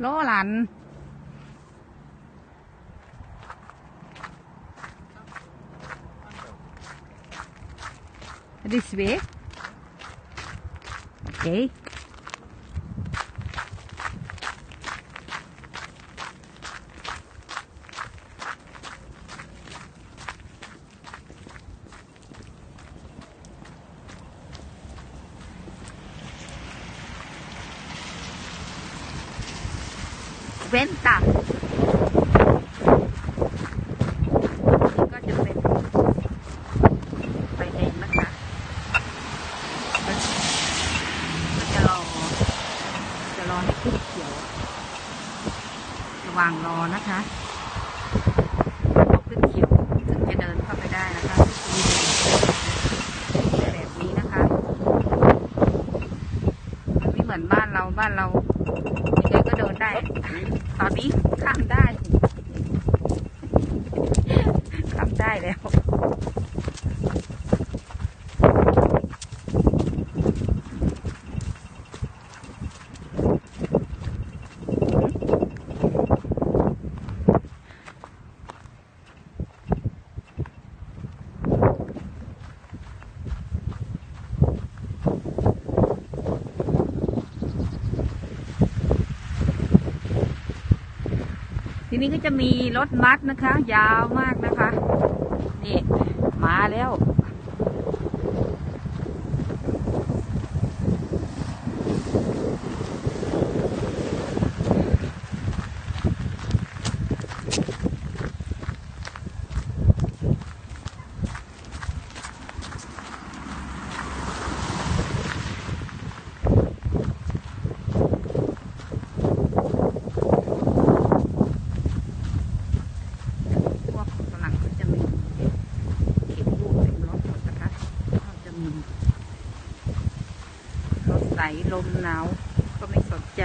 โลหลัน This way. Okay. Venta ก็จะเป็นไฟแดงนะคะก็จะรอ จะรอให้ขึ้นเขียวระว่างรอนะคะพอขึ้นเขียวถึงจะเดินเข้าไปได้นะคะแบบนี้นะคะ มันไม่เหมือนบ้านเราบ้านเรา ยังไงก็เดินได้ตอนนี้ข้ามได้ ข้ามได้แล้ว ทีนี้ก็จะมีรถบัสนะคะ ยาวมากนะคะ นี่ มาแล้ว พวกฝรั่งก็จะมีเก็บรูปเต็มรถหมดนะคะก็จะมีรถใส ลมหนาว ก็ไม่สนใจ